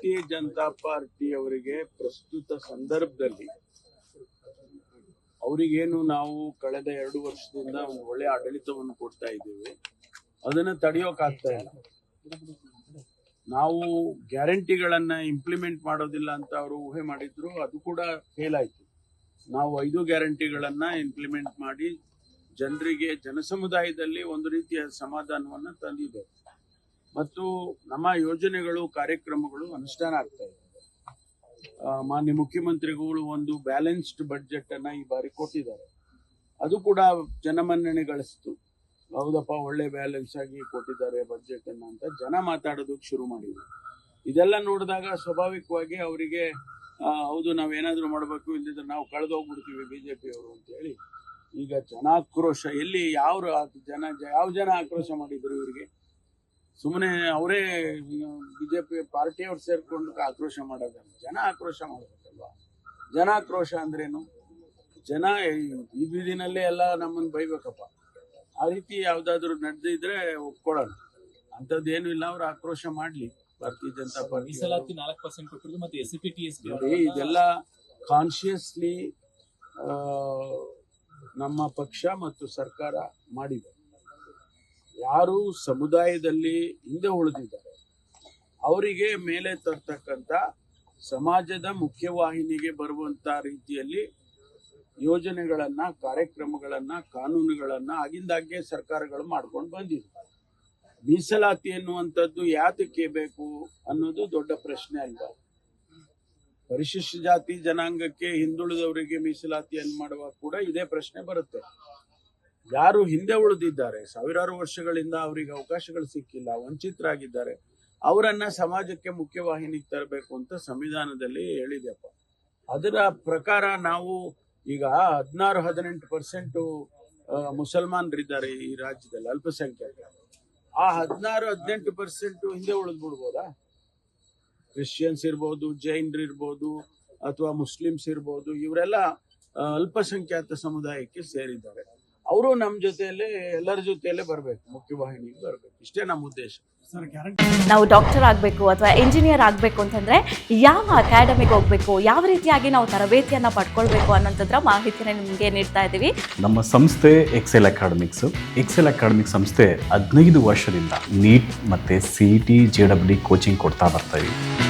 ಭಾರತೀಯ ಜನತಾ ಪಾರ್ಟಿ ಅವರಿಗೆ ಪ್ರಸ್ತುತ ಸಂದರ್ಭದಲ್ಲಿ ಅವರಿಗೇನು ನಾವು ಕಳೆದ ಎರಡು ವರ್ಷದಿಂದ ಒಂದು ಒಳ್ಳೆ ಆಡಳಿತವನ್ನು ಕೊಡ್ತಾ ಇದ್ದೇವೆ. ಅದನ್ನ ತಡೆಯೋಕ್ಕಾಗ್ತಾ ಇಲ್ಲ. ನಾವು ಗ್ಯಾರಂಟಿಗಳನ್ನ ಇಂಪ್ಲಿಮೆಂಟ್ ಮಾಡೋದಿಲ್ಲ ಅಂತ ಅವರು ಊಹೆ ಮಾಡಿದ್ರು, ಅದು ಕೂಡ ಫೇಲ್ ಆಯ್ತು. ನಾವು ಐದು ಗ್ಯಾರಂಟಿಗಳನ್ನ ಇಂಪ್ಲಿಮೆಂಟ್ ಮಾಡಿ ಜನರಿಗೆ, ಜನಸಮುದಾಯದಲ್ಲಿ ಒಂದು ರೀತಿಯ ಸಮಾಧಾನವನ್ನ ತಂದಿದೆ ಮತ್ತು ನಮ್ಮ ಯೋಜನೆಗಳು, ಕಾರ್ಯಕ್ರಮಗಳು ಅನುಷ್ಠಾನ ಆಗ್ತಾ ಇದೆ. ಮಾನ್ಯ ಮುಖ್ಯಮಂತ್ರಿಗಳು ಒಂದು ಬ್ಯಾಲೆನ್ಸ್ಡ್ ಬಡ್ಜೆಟ್ ಅನ್ನ ಈ ಬಾರಿ ಕೊಟ್ಟಿದ್ದಾರೆ. ಅದು ಕೂಡ ಜನಮನ್ನಣೆ ಗಳಿಸ್ತು. ಹೌದಪ್ಪ, ಒಳ್ಳೆ ಬ್ಯಾಲೆನ್ಸ್ ಆಗಿ ಕೊಟ್ಟಿದ್ದಾರೆ ಬಜೆಟ್ ಅನ್ನ ಅಂತ ಜನ ಮಾತಾಡೋದಕ್ಕೆ ಶುರು ಮಾಡಿದ್ರು. ಇದೆಲ್ಲ ನೋಡಿದಾಗ ಸ್ವಾಭಾವಿಕವಾಗಿ ಅವರಿಗೆ ಹೌದು, ನಾವೇನಾದ್ರೂ ಮಾಡಬೇಕು ಇಲ್ಲದಿದ್ರೆ ನಾವು ಕಳೆದೋಗ್ಬಿಡ್ತೀವಿ ಬಿಜೆಪಿ ಅವರು ಅಂತ ಹೇಳಿ. ಈಗ ಜನಾಕ್ರೋಶ, ಎಲ್ಲಿ ಯಾವ ಜನ ಯಾವ ಜನ ಆಕ್ರೋಶ ಮಾಡಿದ್ರು ಇವರಿಗೆ? ಸುಮ್ಮನೆ ಅವರೇ ಬಿಜೆಪಿ ಪಾರ್ಟಿಯವ್ರು ಸೇರ್ಕೊಂಡು ಆಕ್ರೋಶ ಮಾಡೋದಲ್ಲ. ಜನ ಆಕ್ರೋಶ ಮಾಡಬೇಕಲ್ವಾ? ಜನ ಆಕ್ರೋಶ ಅಂದ್ರೇನು? ಜನ ಈ ಬೀದಿನಲ್ಲೇ ಎಲ್ಲ ನಮ್ಮನ್ನ ಬೈಬೇಕಪ್ಪ. ಆ ರೀತಿ ಯಾವ್ದಾದ್ರು ನಡೆದಿದ್ರೆ ಒಪ್ಕೊಳ್ಳೋಣ. ಅಂಥದ್ದೇನು ಇಲ್ಲ ಅವ್ರು ಆಕ್ರೋಶ ಮಾಡ್ಲಿ. ಭಾರತೀಯ ಜನತಾ ಪಾರ್ಟಿ ನಾಲ್ಕು ಪರ್ಸೆಂಟ್ ಕೊಟ್ಟಿರೋದು ಮತ್ತೆ ಎಸ್ ಪಿ ಟಿ ಎಸ್ ಇದೆಲ್ಲ ಕಾನ್ಶಿಯಸ್ಲಿ ನಮ್ಮ ಪಕ್ಷ ಮತ್ತು ಸರ್ಕಾರ ಮಾಡಿದೆ. ಯಾರು ಸಮುದಾಯದಲ್ಲಿ ಹಿಂದೆ ಉಳಿದಿದ್ದಾರೆ. ಅವರಿಗೆ ಮೇಲೆ ತರ್ತಕ್ಕಂಥ ಸಮಾಜದ ಮುಖ್ಯವಾಹಿನಿಗೆ ಬರುವಂತ ರೀತಿಯಲ್ಲಿ ಯೋಜನೆಗಳನ್ನ, ಕಾರ್ಯಕ್ರಮಗಳನ್ನ, ಕಾನೂನುಗಳನ್ನ ಆಗಿಂದಾಗ್ಗೆ ಸರ್ಕಾರಗಳು ಮಾಡ್ಕೊಂಡು ಬಂದಿದೆ ಮೀಸಲಾತಿ ಎನ್ನುವಂಥದ್ದು ಯಾತಕ್ಕೆ ಬೇಕು ಅನ್ನೋದು ದೊಡ್ಡ ಪ್ರಶ್ನೆ ಅಲ್ವಾ? ಪರಿಶಿಷ್ಟ ಜಾತಿ ಜನಾಂಗಕ್ಕೆ ಹಿಂದುಳಿದವರಿಗೆ ಮೀಸಲಾತಿಯನ್ನು ಮಾಡುವಾಗ ಕೂಡ ಇದೇ ಪ್ರಶ್ನೆ ಬರುತ್ತೆ. ಯಾರು ಹಿಂದೆ ಉಳಿದಿದ್ದಾರೆ, ಸಾವಿರಾರು ವರ್ಷಗಳಿಂದ ಅವರಿಗೆ ಅವಕಾಶಗಳು ಸಿಕ್ಕಿಲ್ಲ ವಂಚಿತರಾಗಿದ್ದಾರೆ ಅವರನ್ನ ಸಮಾಜಕ್ಕೆ ಮುಖ್ಯವಾಹಿನಿಗೆ ತರಬೇಕು ಅಂತ ಸಂವಿಧಾನದಲ್ಲಿ ಹೇಳಿದೆಪ್ಪ ಅದರ ಪ್ರಕಾರ ನಾವು ಈಗ ಹದಿನಾರು, ಹದಿನೆಂಟು ಪರ್ಸೆಂಟು ಮುಸಲ್ಮಾನರಿದ್ದಾರೆ ಈ ರಾಜ್ಯದಲ್ಲಿ ಅಲ್ಪಸಂಖ್ಯಾತ ಆ ಹದಿನಾರು, ಹದಿನೆಂಟು ಪರ್ಸೆಂಟ್ ಹಿಂದೆ ಉಳಿದ್ಬಿಡ್ಬೋದಾ? ಕ್ರಿಶ್ಚಿಯನ್ಸ್ ಇರ್ಬೋದು, ಜೈನರು ಇರ್ಬೋದು, ಅಥವಾ ಮುಸ್ಲಿಮ್ಸ್ ಇರ್ಬೋದು, ಇವರೆಲ್ಲ ಅಲ್ಪಸಂಖ್ಯಾತ ಸಮುದಾಯಕ್ಕೆ ಸೇರಿದ್ದಾರೆ. ಅವರು ನಮ್ಮ ಜೊತೆಯಲ್ಲೇ ಎಲ್ಲರ ಜೊತೆಯಲ್ಲೇ ಬರಬೇಕು ಮುಖ್ಯವಾಹಿನಿಗೆ ಬರಬೇಕು. ಇಷ್ಟೇ ನಮ್ಮ ಉದ್ದೇಶ. ನಾವು ಡಾಕ್ಟರ್ ಆಗಬೇಕು ಅಥವಾ ಇಂಜಿನಿಯರ್ ಆಗಬೇಕು ಅಂತಂದರೆ ಯಾವ ಅಕಾಡೆಮಿಗೆ ಹೋಗಬೇಕು ಯಾವ ರೀತಿಯಾಗಿ ನಾವು ತರಬೇತಿಯನ್ನು ಪಡ್ಕೊಳ್ಬೇಕು ಅನ್ನೋಂಥದ್ರ ಮಾಹಿತಿನ ನಿಮಗೆ ನೀಡ್ತಾ ಇದ್ದೀವಿ. ನಮ್ಮ ಸಂಸ್ಥೆ ಎಕ್ಸೆಲ್ ಅಕಾಡೆಮಿಕ್ಸ್ ಎಕ್ಸೆಲ್ ಅಕಾಡೆಮಿಕ್ ಸಂಸ್ಥೆ ಹದಿನೈದು ವರ್ಷದಿಂದ ನೀಟ್ ಮತ್ತು C E T J W coaching ಕೊಡ್ತಾ ಬರ್ತಾ ಇದ್ದೀವಿ